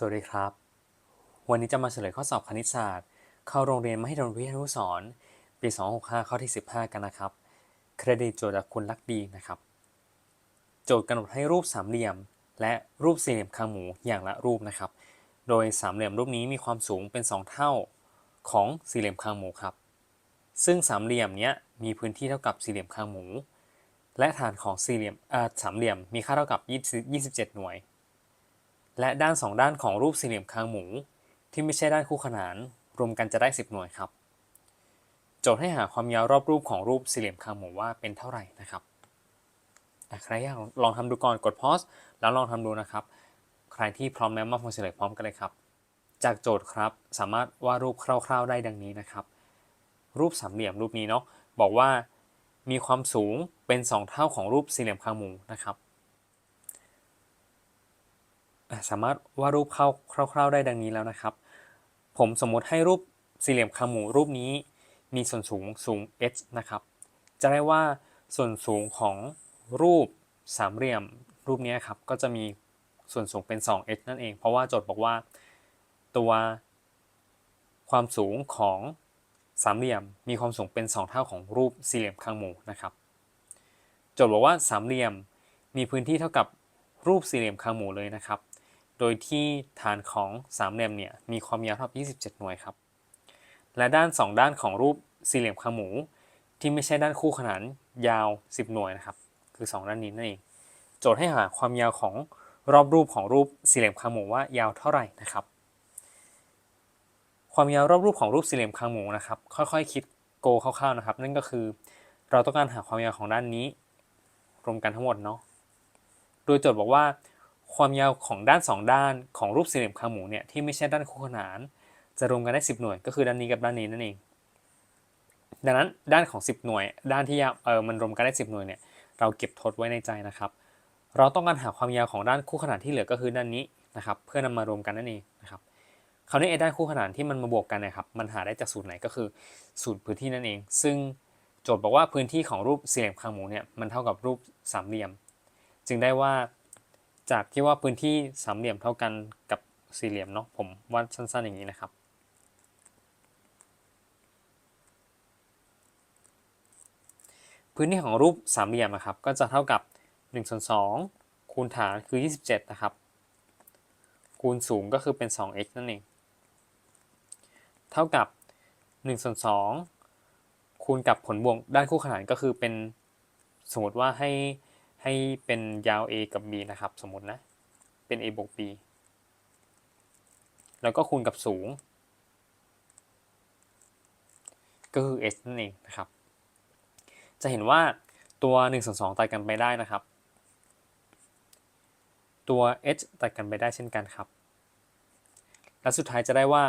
สวัสดีครับ วันนี้จะมาเฉลยข้อสอบคณิตศาสตร์ เข้าโรงเรียนมหิดลวิทยานุสรปี 265 ข้อที่ 15 กันนะครับ เครดิตโจทย์จากคุณลักดีนะครับ โจทย์กำหนดให้รูปสามเหลี่ยม และรูปสี่เหลี่ยมคางหมูอย่างละรูปนะครับ โดยสามเหลี่ยมรูปนี้มีความสูงเป็น 2 เท่าของสี่เหลี่ยมคางหมูครับ ซึ่งสามเหลี่ยมเนี้ยมีพื้นที่เท่ากับสี่เหลี่ยมคางหมู และฐานของสี่เหลี่ยมอ่าสามเหลี่ยมมีค่าเท่ากับ 27 หน่วย และด้านสองด้านของรูปสี่เหลี่ยมคางหมู ที่ไม่ใช่ด้านคู่ขนาน รวมกันจะได้ 10 หน่วยครับ โจทย์ให้หาความยาวรอบรูปของรูปสี่เหลี่ยมคางหมูว่าเป็นเท่าไหร่นะครับใครอยากลองทำดูก่อนกด pause แล้วลองทำดูนะครับ ใครที่พร้อมแล้วมาฟังเฉลยพร้อมกันเลยครับ จากโจทย์ครับสามารถวาดรูปคร่าว ๆ ได้ดังนี้นะครับ รูปสามเหลี่ยมรูปนี้เนาะบอกว่ามีความสูงเป็น 2 เท่าของรูปสี่เหลี่ยมคางหมูนะครับ สามารถวาดรูปเข้าคร่าวๆได้ดังนี้แล้วนะครับ ผมสมมติให้รูปสี่เหลี่ยมคางหมูรูปนี้ มีส่วนสูงสูง h นะครับ จะได้ว่าส่วนสูงของรูปสามเหลี่ยมรูปนี้ครับก็จะมีส่วนสูงเป็น 2h นั่นเอง เพราะว่าโจทย์บอกว่า ตัวความสูงของสามเหลี่ยมมีความสูงเป็น 2 เท่าของรูปสี่เหลี่ยมคางหมูนะครับ โจทย์บอกว่าสามเหลี่ยมมีพื้นที่เท่ากับรูปสี่เหลี่ยมคางหมูเลยนะครับ โดยที่ฐานของสามเหลี่ยมเนี่ยมีความยาวเท่ากับ27 หน่วยครับ และด้าน 2 ด้านของรูปสี่เหลี่ยมคางหมู ที่ไม่ใช่ด้านคู่ขนานยาว 10 หน่วยนะครับ คือ 2 ด้านนี้นั่นเอง โจทย์ให้หาความยาวของรอบรูปของรูปสี่เหลี่ยมคางหมูว่ายาวเท่าไหร่นะครับ ความยาวรอบรูปของรูปสี่เหลี่ยมคางหมูนะครับ ค่อยๆคิดโกคร่าวๆนะครับ นั่นก็คือเราต้องการหาความยาวของด้านนี้ รวมกันทั้งหมดเนาะ โดยโจทย์บอกว่า ความยาวของด้าน 2 ด้านของรูปสี่เหลี่ยมคางหมูเนี่ยที่ไม่ใช่ด้านคู่ขนาน จะรวมกันได้ 10 หน่วย ก็คือด้านนี้กับด้านนี้นั่นเอง ดังนั้นด้านของ 10 หน่วย ด้านที่ยาวเออมันรวมกันได้ 10 หน่วยเนี่ยเราเก็บทดไว้ในใจนะครับ เราต้องการหาความยาวของด้านคู่ขนานที่เหลือก็คือด้านนี้นะครับ เพื่อนำมารวมกันนั่นเองนะครับคราวนี้ไอ้ด้านคู่ขนานที่มันมาบวกกันนะครับมันหาได้จากสูตรไหนก็คือสูตรพื้นที่นั่นเอง ซึ่งโจทย์บอกว่าพื้นที่ของรูปสี่เหลี่ยมคางหมูเนี่ยมันเท่ากับรูปสามเหลี่ยม จึงได้ว่า จากที่ว่าพื้นที่สามเหลี่ยมเท่ากันกับสี่เหลี่ยมเนาะผมวาดสั้นๆอย่างนี้นะครับ พื้นที่ของรูปสามเหลี่ยมนะครับก็จะเท่ากับ1ส่วน2คูณฐานคือ 27 นะครับ คูณสูงก็คือเป็น 2x นั่นเอง เท่ากับ1ส่วน2คูณกับผลบวกด้านคู่ขนานก็คือเป็นสมมติว่าให้ ให้เป็นยาว a กับ b นะครับ สมมตินะ เป็น a บวก b แล้วก็คูณกับสูง ก็คือ h นั่นเองนะครับ จะเห็นว่าตัว1ส่วน2ตัดกันไปได้นะครับ ตัว h ตัดกันไปได้เช่นกันครับ และสุดท้ายจะได้ว่า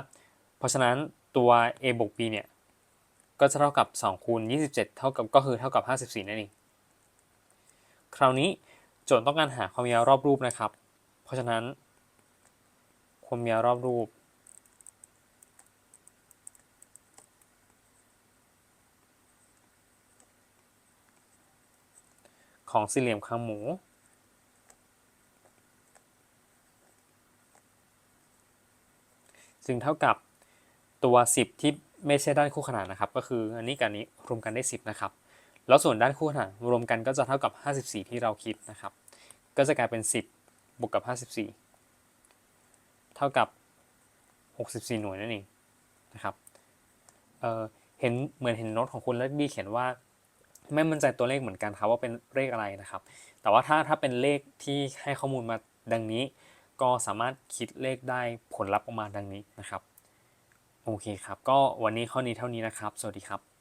เพราะฉะนั้นตัว a บวก b เนี่ย ก็จะเท่ากับ 2 คูณ 27 เท่ากับก็คือเท่ากับ 54 นั่นเอง คราวนี้โจทย์ต้องการหาความยาวรอบรูปนะครับ เพราะฉะนั้น ความยาวรอบรูป ของสี่เหลี่ยมคางหมูจึงเท่ากับตัว 10 ที่ไม่ใช่ด้านคู่ขนานนะครับ ก็คืออันนี้กับอันนี้รวมกันได้ 10 นะครับ แล้วส่วนด้านคู่ขนานรวมกันก็จะเท่ากับ 54 ที่เราคิดนะครับ ก็จะกลายเป็น 10 บวกกับ 54 เท่ากับ 64 หน่วยนั่นเองนะครับเเห็นเหมือนเห็นโน้ตของคุณแล้วดีเขียนว่า ไม่มั่นใจตัวเลขเหมือนกันครับว่าเป็นเลขอะไรนะครับ แต่ว่าถ้าถ้าเป็นเลขที่ให้ข้อมูลมาดังนี้ ก็สามารถคิดเลขได้ผลลัพธ์ออกมาดังนี้นะครับ โอเคครับ ก็วันนี้ข้อนี้เท่านี้นะครับ สวัสดีครับ